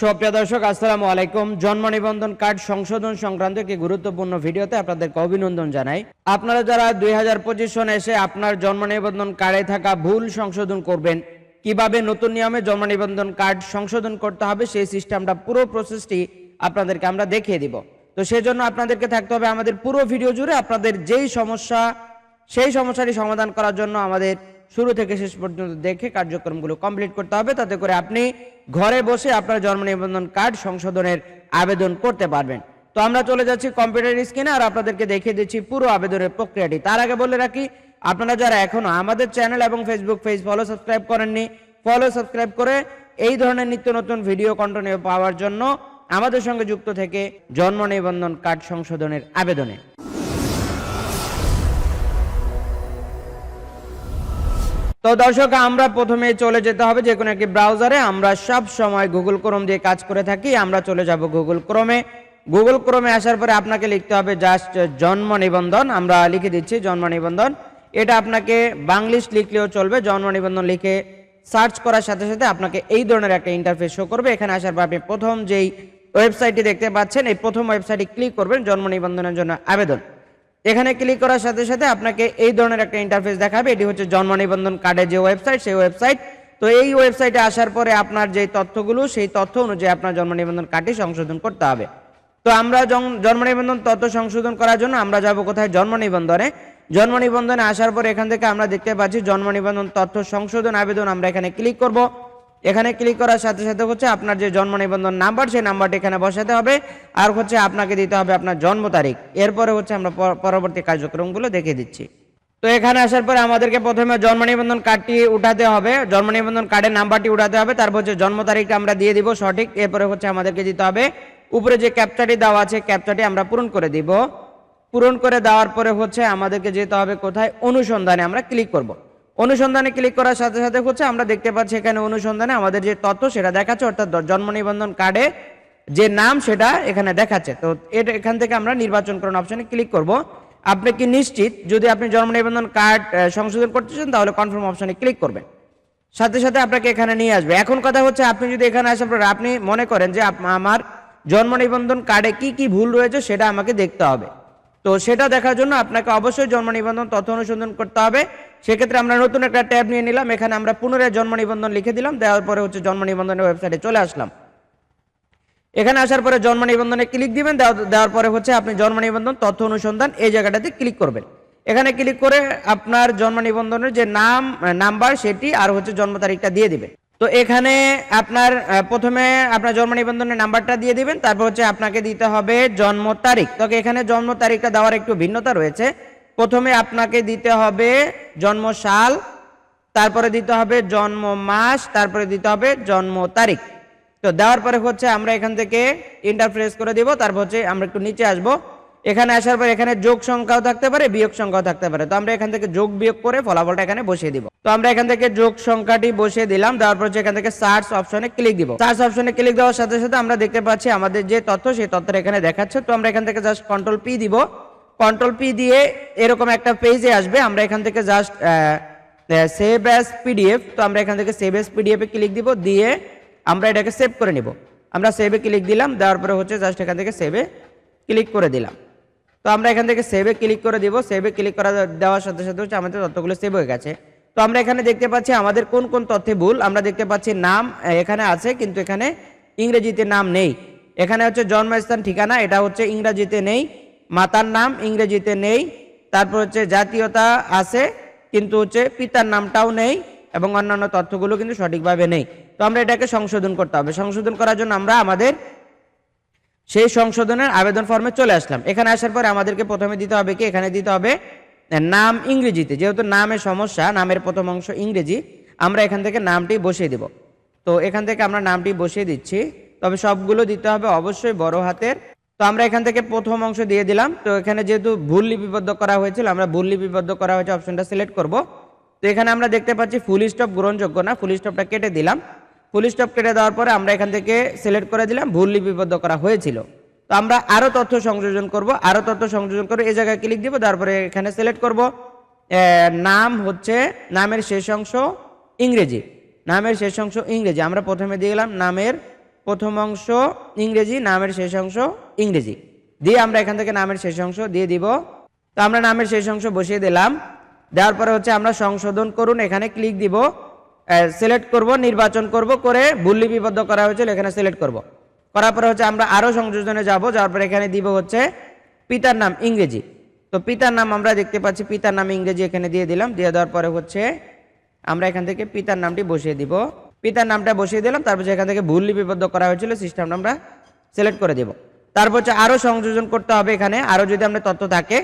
সুপ্রিয় দর্শক, আসসালামু আলাইকুম। জন্ম নিবন্ধন কার্ড সংশোধন সংক্রান্ত একটি গুরুত্বপূর্ণ ভিডিওতে আপনাদেরকে অভিনন্দন জানাই। আপনারা যারা দুই হাজার পঁচিশ সনে এসে আপনার জন্ম নিবন্ধন কার্ডে থাকা ভুল সংশোধন করবেন, কীভাবে নতুন নিয়মে জন্ম নিবন্ধন কার্ড সংশোধন করতে হবে সেই সিস্টেমটা পুরো প্রসেসটি আপনাদেরকে আমরা দেখিয়ে দিব। তো সেজন্য আপনাদেরকে থাকতে হবে আমাদের পুরো ভিডিও জুড়ে আপনাদের যেই সমস্যা, সেই সমস্যাটি সমাধান করার জন্য আমাদের শুরু থেকে শেষ পর্যন্ত দেখে কার্যক্রমগুলো কমপ্লিট করতে হবে। তাতে করে আপনি ঘরে বসে আপনার জন্ম নিবন্ধন কার্ড সংশোধনের আবেদন করতে পারবেন। তো আমরা চলে যাচ্ছি কম্পিউটার স্ক্রিনে আর আপনাদেরকে দেখিয়ে দিচ্ছি পুরো আবেদনের প্রক্রিয়াটি। তার আগে বলে রাখি, আপনারা যারা এখনও আমাদের চ্যানেল এবং ফেসবুক পেজ ফলো সাবস্ক্রাইব করেননি ফলো সাবস্ক্রাইব করে এই ধরনের নিত্য নতুন ভিডিও কন্টিনিউ পাওয়ার জন্য আমাদের সঙ্গে যুক্ত থেকে জন্ম নিবন্ধন কার্ড সংশোধনের আবেদনে। তো দর্শক, আমরা প্রথমে চলে যেতে হবে যে কোনো একটি ব্রাউজারে আমরা সব সময় গুগল ক্রোম দিয়ে কাজ করে থাকি। আমরা চলে যাব গুগল ক্রোমে গুগল ক্রোমে আসার পরে আপনাকে লিখতে হবে জাস্ট জন্ম নিবন্ধন। আমরা লিখে দিচ্ছি জন্ম নিবন্ধন। এটা আপনাকে বাংলিশ লিখলেও চলবে। জন্ম নিবন্ধন লিখে সার্চ করার সাথে সাথে আপনাকে এই ধরনের একটা ইন্টারফেস শো করবে। এখানে আসার পর আপনি প্রথম যেই ওয়েবসাইটটি দেখতে পাচ্ছেন, এই প্রথম ওয়েবসাইটে ক্লিক করবেন জন্ম নিবন্ধনের জন্য আবেদন। এখানে ক্লিক করার সাথে সাথে আপনাকে এই ধরনের একটা ইন্টারফেস দেখাবে। এটি হচ্ছে জন্ম নিবন্ধন কার্ডের যে ওয়েবসাইট সেই ওয়েবসাইট তো এই ওয়েবসাইটে আসার পরে আপনার যে তথ্যগুলো, সেই তথ্য অনুযায়ী আপনার জন্ম নিবন্ধন কার্ডটি সংশোধন করতে হবে। তো আমরা জন্ম নিবন্ধন তথ্য সংশোধন করার জন্য আমরা যাব কোথায়? জন্ম নিবন্ধনে। জন্ম নিবন্ধনে আসার পর এখান থেকে আমরা দেখতে পাচ্ছি জন্ম নিবন্ধন তথ্য সংশোধন আবেদন আমরা এখানে ক্লিক করব। এখানে ক্লিক করার সাথে সাথে হচ্ছে আপনার যে জন্ম নিবন্ধন নাম্বার সেই নাম্বারটি এখানে বসাতে হবে। আর হচ্ছে আপনাকে দিতে হবে আপনার জন্ম তারিখ। এরপরে হচ্ছে আমরা পরবর্তী কার্যক্রমগুলো দেখে দিচ্ছি। তো এখানে আসার পরে আমাদেরকে প্রথমে জন্ম নিবন্ধন কার্ডটি উঠাতে হবে। জন্ম নিবন্ধন কার্ডের নাম্বারটি উঠাতে হবে। তারপর হচ্ছে জন্ম তারিখটা আমরা দিয়ে দিব সঠিক। এরপরে হচ্ছে আমাদেরকে দিতে হবে। উপরে যে ক্যাপচাটি দেওয়া আছে ক্যাপচাটি আমরা পূরণ করে দিব। পূরণ করে দেওয়ার পরে হচ্ছে আমাদেরকে যেতে হবে কোথায়? অনুসন্ধানে আমরা ক্লিক করব। অনুসন্ধানে ক্লিক করার সাথে সাথে হচ্ছে আমরা দেখতে পাচ্ছি এখানে অনুসন্ধানে আমাদের যে তথ্য সেটা দেখাচ্ছে, অর্থাৎ জন্ম নিবন্ধন কার্ডে যে নাম সেটা এখানে দেখাচ্ছে। তো এটা এখান থেকে আমরা নির্বাচন করুন অপশনে ক্লিক করব। আপনি কি নিশ্চিত? যদি আপনি জন্ম নিবন্ধন কার্ড সংশোধন করতে চান, তাহলে কনফার্ম অপশনে ক্লিক করবেন। সাথে সাথে আপনাকে এখানে নিয়ে আসবে। এখন কথা হচ্ছে আপনি যদি এখানে আসার পর আপনি মনে করেন যে আমার জন্ম নিবন্ধন কার্ডে কি কি ভুল রয়েছে সেটা আমাকে দেখতে হবে। তো সেটা দেখার জন্য আপনাকে অবশ্যই জন্ম নিবন্ধন তথ্য অনুসন্ধান করতে হবে। সেক্ষেত্রে আমরা নতুন একটা ট্যাব নিয়ে নিলাম। এখানে আমরা পুনরায় জন্ম নিবন্ধন লিখে দিলাম। দেওয়ার পরে হচ্ছে জন্ম নিবন্ধনের ওয়েবসাইটে চলে আসলাম। এখানে আসার পরে জন্ম নিবন্ধনে ক্লিক দিবেন। দেওয়ার পরে হচ্ছে আপনি জন্ম নিবন্ধন তথ্য অনুসন্ধান এই জায়গাটাতে ক্লিক করবেন। এখানে ক্লিক করে আপনার জন্ম নিবন্ধনের যে নাম নাম্বার সেটি আর হচ্ছে জন্ম তারিখটা দিয়ে দিবেন। তো এখানে আপনার প্রথমে আপনার জন্ম নিবন্ধনের নাম্বারটা দিয়ে দিবেন, তারপর হচ্ছে আপনাকে দিতে হবে জন্ম তারিখ। তবে এখানে জন্ম তারিখটা দেওয়ার একটু ভিন্নতা রয়েছে। প্রথমে আপনাকে দিতে হবে জন্ম সাল, তারপরে দিতে হবে জন্ম মাস, তারপরে দিতে হবে জন্ম তারিখ। তো দেওয়ার পরে হচ্ছে আমরা এখান থেকে ইন্টারফ্রেস করে দিব, তারপর হচ্ছে আমরা একটু নিচে আসব। এখানে আসার পর এখানে যোগ সংখ্যাও থাকতে পারে, বিয়োগ সংখ্যাও থাকতে পারে। তো আমরা এখান থেকে যোগ বিয়োগ করে ফলাফলটা এখানে বসিয়ে দিব। তো আমরা এখান থেকে যোগ সংখ্যাটি বসিয়ে দিলাম, দেওয়ার পর হচ্ছে এখান থেকে সার্চ অপশনে ক্লিক দিব। সার্চ অপশনে ক্লিক দেওয়ার সাথে সাথে আমরা দেখতে পাচ্ছি আমাদের যে তথ্য, সেই তথ্যটা এখানে দেখাচ্ছে। তো আমরা এখান থেকে জাস্ট কন্ট্রোল পি দিব। কন্ট্রোল পি দিয়ে এরকম একটা পেজে আসবে। আমরা এখান থেকে জাস্ট সেভ অ্যাজ পিডিএফ তো আমরা এখান থেকে সেভ অ্যাজ পিডিএফ ক্লিক দিব। দিয়ে আমরা এটাকে সেভ করে নিব। আমরা সেভে ক্লিক দিলাম, দেওয়ার পরে হচ্ছে জাস্ট এখান থেকে সেভে ক্লিক করে দিলাম। তো আমরা এখান থেকে সেভে ক্লিক করে দিব। সেভে ক্লিক করা দেওয়ার সাথে সাথে হচ্ছে আমাদের তথ্যগুলো সেভ হয়ে গেছে। তো আমরা এখানে দেখতে পাচ্ছি আমাদের কোন কোন তথ্যে ভুল। আমরা দেখতে পাচ্ছি নাম এখানে আছে কিন্তু এখানে ইংরেজিতে নাম নেই। এখানে হচ্ছে জন্মস্থান, ঠিকানা, এটা হচ্ছে ইংরেজিতে নেই। মাতার নাম, ইংরেজিতে নেই। তারপর হচ্ছে জাতীয়তা আছে, কিন্তু হচ্ছে পিতার নামটাও নেই এবং অন্যান্য তথ্যগুলো কিন্তু সঠিকভাবে নেই। তো আমরা এটাকে সংশোধন করতে হবে। সংশোধন করার জন্য আমরা আমাদের সেই সংশোধনের আবেদন ফর্মে চলে আসলাম। এখানে আসার পরে আমাদেরকে প্রথমে দিতে হবে কি? এখানে দিতে হবে নাম ইংরেজিতে। যেহেতু নামের সমস্যা, নামের প্রথম অংশ ইংরেজি, আমরা এখান থেকে নামটি বসিয়ে দিব। তো এখান থেকে আমরা নামটি বসিয়ে দিচ্ছি। তবে সবগুলো দিতে হবে অবশ্যই বড় হাতের। তো আমরা এখান থেকে প্রথম অংশ দিয়ে দিলাম। তো এখানে যেহেতু ভুল লিপিবদ্ধ করা হয়েছিল, আমরা ভুল লিপিবদ্ধ করা হয়েছে অপশনটা সিলেক্ট করব। তো এখানে আমরা দেখতে পাচ্ছি ফুল স্টপ গ্রহণযোগ্য না ফুল স্টপটা কেটে দিলাম। ফুল স্টপ কেটে দেওয়ার পরে আমরা এখান থেকে সিলেক্ট করে দিলাম, ভুল লিপিবদ্ধ করা হয়েছিল। তো আমরা আরও তথ্য সংযোজন করব আরও তথ্য সংযোজন করে এই জায়গায় ক্লিক দিব, তারপরে এখানে সিলেক্ট করব। নাম হচ্ছে, নামের শেষ অংশ ইংরেজি। নামের শেষ অংশ ইংরেজি, আমরা প্রথমে দিয়ে গেলাম নামের প্রথম অংশ ইংরেজি, নামের শেষ অংশ ইংরেজি। দিয়ে আমরা এখান থেকে নামের শেষ অংশ দিয়ে দিব। তো আমরা নামের শেষ অংশ বসিয়ে দিলাম। দেওয়ার পরে হচ্ছে আমরা সংশোধন করুন, এখানে ক্লিক দিব। সিলেক্ট করব, নির্বাচন করব, করে ভুল লিপিবদ্ধ করা হয়েছিল, এখানে সিলেক্ট করব। করার পরে হচ্ছে আমরা আরও সংযোজনে যাব যাওয়ার পরে এখানে দিব হচ্ছে পিতার নাম ইংরেজি। তো পিতার নাম আমরা দেখতে পাচ্ছি, পিতার নাম ইংরেজি এখানে দিয়ে দিলাম, দিয়ে দেওয়ার পরে হচ্ছে আমরা এখান থেকে পিতার নামটি বসিয়ে দিব। পিতার নামটা বসিয়ে দিলাম, তারপর এখান থেকে ভুল লিপিবদ্ধ করা হয়েছিল সিস্টেমটা আমরা সিলেক্ট করে দেব। তারপর হচ্ছে আরও সংযোজন করতে হবে এখানে আরও যদি আমরা তথ্য থাকে,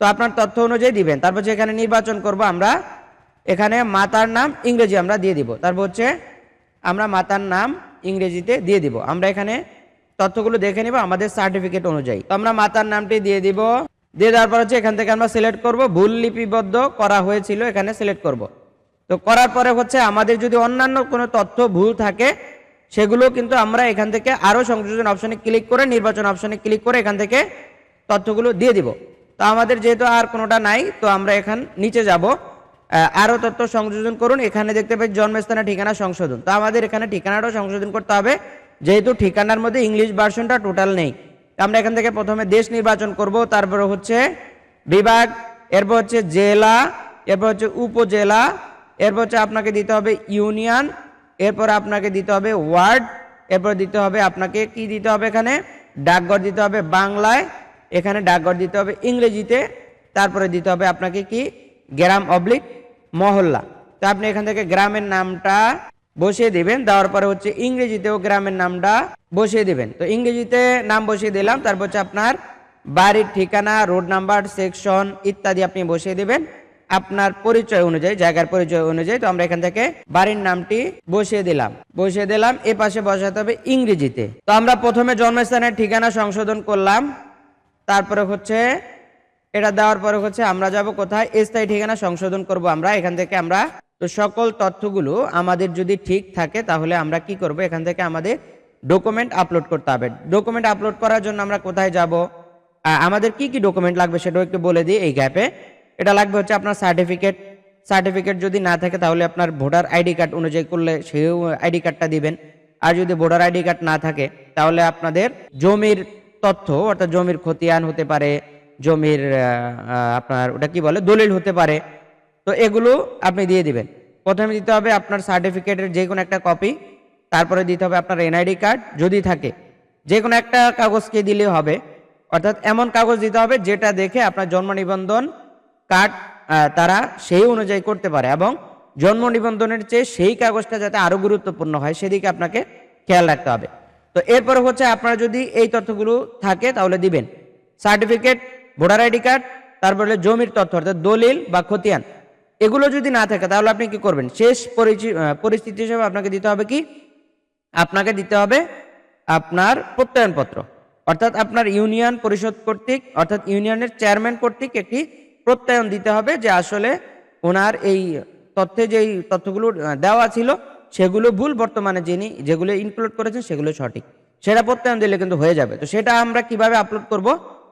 তো আপনার তথ্য অনুযায়ী দিবেন। তারপর এখানে নির্বাচন করব আমরা এখানে মাতার নাম ইংরেজি আমরা দিয়ে দিব। তারপর হচ্ছে আমরা মাতার নাম ইংরেজিতে দিয়ে দিব। আমরা এখানে তথ্যগুলো দেখে নিব আমাদের সার্টিফিকেট অনুযায়ী। তো আমরা মাতার নামটি দিয়ে দিব। দিয়ে দেওয়ার পর হচ্ছে এখান থেকে আমরা সিলেক্ট করব। ভুল লিপিবদ্ধ করা হয়েছিল, এখানে সিলেক্ট করব। তো করার পরে হচ্ছে আমাদের যদি অন্যান্য কোনো তথ্য ভুল থাকে, সেগুলো কিন্তু আমরা এখান থেকে আরও সংযোজন অপশনে ক্লিক করে, নির্বাচন অপশনে ক্লিক করে এখান থেকে তথ্যগুলো দিয়ে দিব। তো আমাদের যেহেতু আর কোনোটা নাই, তো আমরা এখান নিচে যাব। আহ, আরও তথ্য সংযোজন করুন। এখানে দেখতে পাই জন্মস্থানের ঠিকানা সংশোধন। তো আমাদের এখানে ঠিকানাটাও সংশোধন করতে হবে। যেহেতু ঠিকানার মধ্যে ইংলিশ ভার্সনটা টোটাল নেই। আমরা এখান থেকে প্রথমে দেশ নির্বাচন করব। তারপরে হচ্ছে বিভাগ এরপর হচ্ছে জেলা এরপর হচ্ছে উপজেলা এরপর হচ্ছে আপনাকে দিতে হবে ইউনিয়ন এরপর আপনাকে দিতে হবে ওয়ার্ড এরপর দিতে হবে আপনাকে কি দিতে হবে এখানে? ডাকঘর দিতে হবে বাংলায় এখানে ডাকঘর দিতে হবে ইংরেজিতে তারপরে দিতে হবে আপনাকে কি? গ্রাম অবলিক মহল্লা। তো আপনি এখান থেকে গ্রামের নামটা বসিয়ে দিবেন, দেওয়ার পরে হচ্ছে ইংরেজিতেও গ্রামের নামটা বসিয়ে দিবেন। তো ইংরেজিতে নাম বসিয়ে দিলাম, তারপর হচ্ছে আপনার বাড়ির ঠিকানা, রোড নাম্বার, সেকশন ইত্যাদি আপনি বসিয়ে দিবেন। আপনার পরিচয় অনুযায়ী, জায়গার পরিচয় অনুযায়ী, তো আমরা এখান থেকে বাড়ির নামটি বসিয়ে দিলাম। বসিয়ে দিলাম, এ পাশে বসাতে হবে ইংরেজিতে। তো আমরা প্রথমে জন্মস্থানের ঠিকানা সংশোধন করলাম, তারপরে হচ্ছে এটা দেওয়ার পরে হচ্ছে আমরা যাব কোথায়? স্থায়ী ঠিকানা সংশোধন করব আমরা। এখান থেকে আমরা তো সকল তথ্যগুলো আমাদের যদি ঠিক থাকে তাহলে আমরা কি করব? এখান থেকে আমাদের ডকুমেন্ট আপলোড করতে হবে। ডকুমেন্ট আপলোড করার জন্য আমরা কোথায় যাব? আমাদের কি কি ডকুমেন্ট লাগবে সেটাও একটু বলে দিই এই গ্যাপে এটা লাগবে হচ্ছে আপনার সার্টিফিকেট সার্টিফিকেট যদি না থাকে তাহলে আপনার ভোটার আইডি কার্ড অনুযায়ী করলে সেও আইডি কার্ডটা দিবেন। আর যদি ভোটার আইডি কার্ড না থাকে তাহলে আপনাদের জমির তথ্য অর্থাৎ জমির খতিয়ান হতে পারে জমির আপনার ওটা কি বলে, দলিল হতে পারে। তো এগুলো আপনি দিয়ে দিবেন। প্রথমে দিতে হবে আপনার সার্টিফিকেটের যে কোনো একটা কপি, তারপরে দিতে হবে আপনার এনআইডি কার্ড যদি থাকে। যে কোনো একটা কাগজকে দিলে হবে। অর্থাৎ এমন কাগজ দিতে হবে যেটা দেখে আপনার জন্ম নিবন্ধন কার্ড তারা সেই অনুযায়ী করতে পারে এবং জন্ম নিবন্ধনের চেয়ে সেই কাগজটা যাতে আরও গুরুত্বপূর্ণ হয় সেদিকে আপনাকে খেয়াল রাখতে হবে। তো এরপরে হচ্ছে আপনার যদি এই তথ্যগুলো থাকে তাহলে দিবেন। সার্টিফিকেট ভোটার আইডি কার্ড, তারপরে জমির তথ্য, অর্থাৎ দলিল বা খতিয়ান। এগুলো যদি না থাকে, তাহলে আপনি কি করবেন? শেষ পরিস্থিতি হিসেবে আপনাকে দিতে হবে কি? আপনাকে দিতে হবে আপনার প্রত্যয়নপত্র। অর্থাৎ আপনার ইউনিয়ন পরিষদ কর্তৃক, অর্থাৎ ইউনিয়নের চেয়ারম্যান কর্তৃক একটি প্রত্যয়ন দিতে হবে যে আসলে ওনার এই তথ্যে যেই তথ্যগুলো দেওয়া ছিল, সেগুলো ভুল বর্তমানে যিনি যেগুলো ইনক্লুড করেছেন, সেগুলো সঠিক। সেটা প্রত্যয়ন দিলে কিন্তু হয়ে যাবে। তো সেটা আমরা কীভাবে আপলোড করব?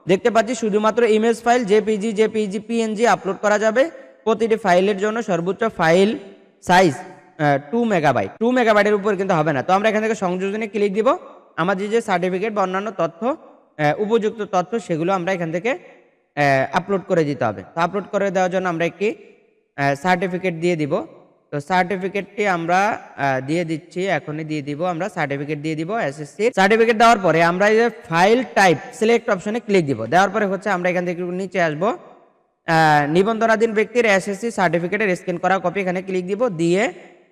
দেখতে পাচ্ছি শুধুমাত্র image file JPG JPG PNG upload করা যাবে। প্রতিটি ফাইলের জন্য সর্বোচ্চ file size two megabyte two মেগাবাইটের উপর কিন্তু হবে না। তো আমরা এখান থেকে সংযোজনে ক্লিক দিব। আমাদের যে সার্টিফিকেট বা অন্যান্য তথ্য উপযুক্ত তথ্য, সেগুলো আমরা এখান থেকে আপলোড করে দিতে হবে। তো আপলোড করে দেওয়ার জন্য আমরা একটি সার্টিফিকেট দিয়ে দিব। তো সার্টিফিকেটটি আমরা দিয়ে দিচ্ছি, এখনই দিয়ে দিব, আমরা সার্টিফিকেট দিয়ে দিব এসএসসি সার্টিফিকেট দেওয়ার পরে আমরা এই ফাইল টাইপ সিলেক্ট অপশনে ক্লিক দিব। দেওয়ার পরে হচ্ছে আমরা এখান থেকে নিচে আসব। নিবন্ধনাধীন ব্যক্তির এসএসসি সার্টিফিকেটের স্ক্যান করা কপি এখানে ক্লিক দিব, দিয়ে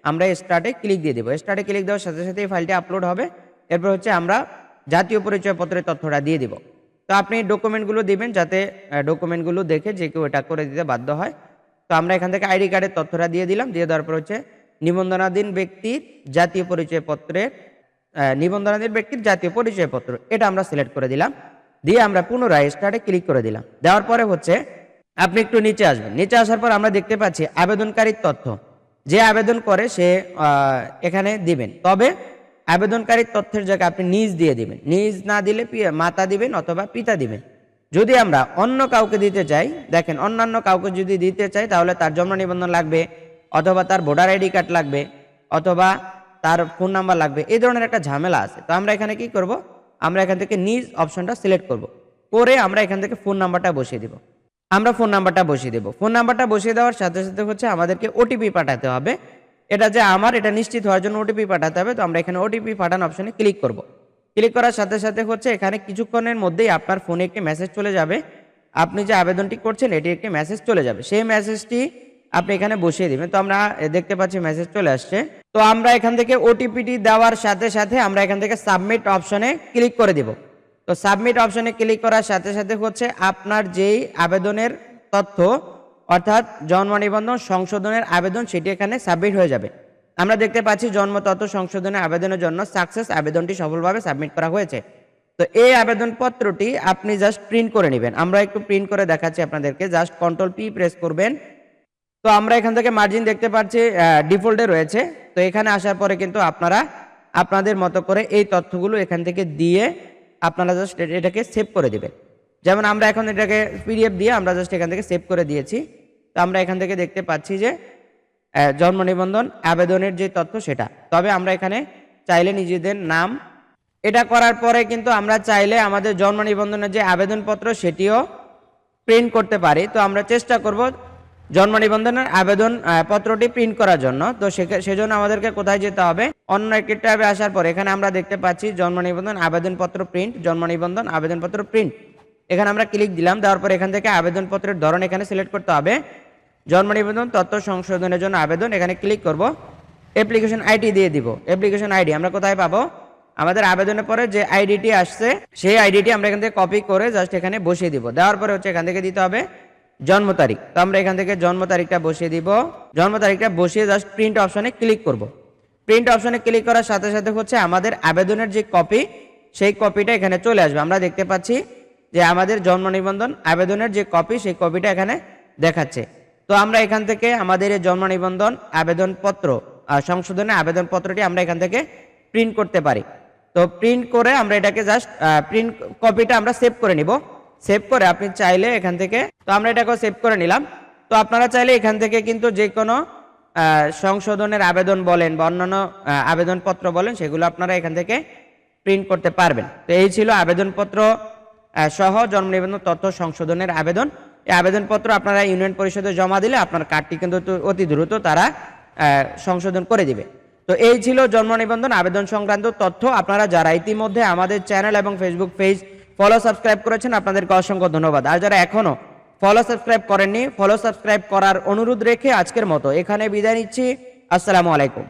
আমরা স্টার্টে ক্লিক দিয়ে দিব। স্টার্টে ক্লিক দেওয়ার সাথে সাথে এই ফাইলটি আপলোড হবে। এরপর হচ্ছে আমরা জাতীয় পরিচয়পত্রের তথ্যটা দিয়ে দিব। তো আপনি ডকুমেন্টগুলো দিবেন যাতে ডকুমেন্টগুলো দেখে যে কেউ এটা করে দিতে বাধ্য হয়। তো আমরা এখান থেকে আইডি কার্ডের তথ্যটা দিয়ে দিলাম, দিয়ে দেওয়ার পর হচ্ছে নিবন্ধনাধীন ব্যক্তির জাতীয় পরিচয়পত্রের নিবন্ধনাধীন ব্যক্তির জাতীয় পরিচয়পত্র, এটা আমরা সিলেক্ট করে দিলাম, দিয়ে আমরা পুনরায় স্টার্টে ক্লিক করে দিলাম। দেওয়ার পরে হচ্ছে আপনি একটু নিচে আসবেন। নিচে আসার পর আমরা দেখতে পাচ্ছি আবেদনকারীর তথ্য। যে আবেদন করে সে এখানে দিবেন। তবে আবেদনকারীর তথ্যের জায়গায় আপনি নিজ দিয়ে দিবেন। নিজ না দিলে মাতা দিবেন অথবা পিতা দিবেন। যদি আমরা অন্য কাউকে দিতে চাই, দেখেন অন্যান্য কাউকে যদি দিতে চাই, তাহলে তার জন্ম নিবন্ধন লাগবে, অথবা তার ভোটার আইডি কার্ড লাগবে, অথবা তার ফোন নাম্বার লাগবে, এই ধরনের একটা ঝামেলা আছে। তো আমরা এখানে কি করব? আমরা এখান থেকে নিজ অপশনটা সিলেক্ট করব। করে আমরা এখান থেকে ফোন নাম্বারটা বসিয়ে দিব। আমরা ফোন নাম্বারটা বসিয়ে দেব। ফোন নাম্বারটা বসিয়ে দেওয়ার সাথে সাথে হচ্ছে আমাদেরকে ওটিপি পাঠাতে হবে। এটা যে আমার, এটা নিশ্চিত হওয়ার জন্য ওটিপি পাঠাতে হবে। তো আমরা এখানে ওটিপি পাঠানো অপশনে ক্লিক করব। ক্লিক করার সাথে সাথে হচ্ছে এখানে কিছুক্ষণের মধ্যেই আপনার ফোনে একটি মেসেজ চলে যাবে। আপনি যে আবেদনটি করছেন, এটি একটি মেসেজ চলে যাবে। সেই মেসেজটি আপনি এখানে বসিয়ে দিবেন। তো আমরা দেখতে পাচ্ছি মেসেজ চলে আসছে। তো আমরা এখান থেকে ওটিপিটি দেওয়ার সাথে সাথে আমরা এখান থেকে সাবমিট অপশনে ক্লিক করে দিব। তো সাবমিট অপশনে ক্লিক করার সাথে সাথে হচ্ছে আপনার যেই আবেদনের তথ্য, অর্থাৎ জন্ম নিবন্ধন সংশোধনের আবেদন, সেটি এখানে সাবমিট হয়ে যাবে। আমরা দেখতে পাচ্ছি জন্ম তথ্য সংশোধনের আবেদনের জন্য সাকসেস আবেদনটি সফলভাবে সাবমিট করা হয়েছে। তো এই আবেদনপত্রটি আপনি জাস্ট প্রিন্ট করে নেবেন। আমরা একটু প্রিন্ট করে দেখাচ্ছি আপনাদেরকে। জাস্ট কন্ট্রোল পি প্রেস করবেন। তো আমরা এখান থেকে মার্জিন দেখতে পাচ্ছি ডিফল্টে রয়েছে। তো এখানে আসার পরে কিন্তু আপনারা আপনাদের মতো করে এই তথ্যগুলো এখান থেকে দিয়ে আপনারা জাস্ট এটাকে সেভ করে দেবেন। যেমন আমরা এখন এটাকে পিডিএফ দিয়ে আমরা জাস্ট এখান থেকে সেভ করে দিয়েছি। তো আমরা এখান থেকে দেখতে পাচ্ছি যে জন্ম নিবন্ধন, আবেদনের যে তথ্য সেটা। তবে আমরা এখানে চাইলে নিজেদের নাম, এটা করার পরে কিন্তু আমরা চাইলে আমাদের জন্ম নিবন্ধনের যে আবেদনপত্র সেটিও প্রিন্ট করতে পারি। তো আমরা চেষ্টা করব জন্ম নিবন্ধনের আবেদন পত্রটি প্রিন্ট করার জন্য। তো সেজন্য আমাদেরকে কোথায় যেতে হবে? অন্য একটি ট্যাবে আসার পর এখানে আমরা দেখতে পাচ্ছি জন্ম নিবন্ধন, আবেদনপত্র প্রিন্ট, জন্ম নিবন্ধন, আবেদনপত্র প্রিন্ট। এখানে আমরা ক্লিক দিলাম, দেওয়ার পর এখান থেকে আবেদনপত্রের ধরন এখানে সিলেক্ট করতে হবে। জন্ম নিবন্ধন তথ্য সংশোধনের জন্য আবেদন, এখানে ক্লিক করব। অ্যাপ্লিকেশন আইডি দিয়ে দিব। অ্যাপ্লিকেশন আইডি আমরা কোথায় পাবো? আমাদের আবেদনের পরে যে আইডিটি আসছে, সেই আইডিটি আমরা এখান থেকে কপি করে জাস্ট এখানে বসিয়ে দিব। দেওয়ার পরে হচ্ছে এখান থেকে দিতে হবে জন্ম তারিখ। তো আমরা এখান থেকে জন্ম তারিখটা বসিয়ে দিব। জন্ম তারিখটা বসিয়ে জাস্ট প্রিন্ট অপশনে ক্লিক করব। প্রিন্ট অপশনে ক্লিক করার সাথে সাথে হচ্ছে আমাদের আবেদনের যে কপি সেই কপিটা এখানে চলে আসবে। আমরা দেখতে পাচ্ছি যে আমাদের জন্ম নিবন্ধন আবেদনের যে কপি সেই কপিটা এখানে দেখাচ্ছে। তো আমরা এখান থেকে আমাদের এই জন্ম নিবন্ধন আবেদনপত্র সংশোধনের আবেদনপত্রটি আমরা এখান থেকে প্রিন্ট করতে পারি। তো প্রিন্ট করে আমরা এটাকে জাস্ট প্রিন্ট কপিটা আমরা সেভ করে নিব। সেভ করে আপনি চাইলে এখান থেকে, তো আমরা এটাকে সেভ করে নিলাম। তো আপনারা চাইলে এখান থেকে কিন্তু যে কোনো সংশোধনের আবেদন বলেন বা অন্যান্য আবেদনপত্র বলেন, সেগুলো আপনারা এখান থেকে প্রিন্ট করতে পারবেন। তো এই ছিল আবেদনপত্র সহ জন্ম নিবন্ধন তথ্য সংশোধনের আবেদন। আবেদনপত্র আপনারা ইউনিয়ন পরিষদে জমা দিলে আপনার কার্ডটি কিন্তু অতি দ্রুত তারা সংশোধন করে দিবে। তো এই ছিল জন্ম নিবন্ধন, আবেদন সংক্রান্ত তথ্য। আপনারা যারা ইতিমধ্যে আমাদের চ্যানেল এবং ফেসবুক পেজ ফলো, সাবস্ক্রাইব করেছেন, আপনাদেরকে অসংখ্য ধন্যবাদ। আর যারা এখনও ফলো, সাবস্ক্রাইব করেননি, ফলো, সাবস্ক্রাইব করার অনুরোধ রেখে আজকের মতো এখানে বিদায় নিচ্ছি। আসসালামু আলাইকুম।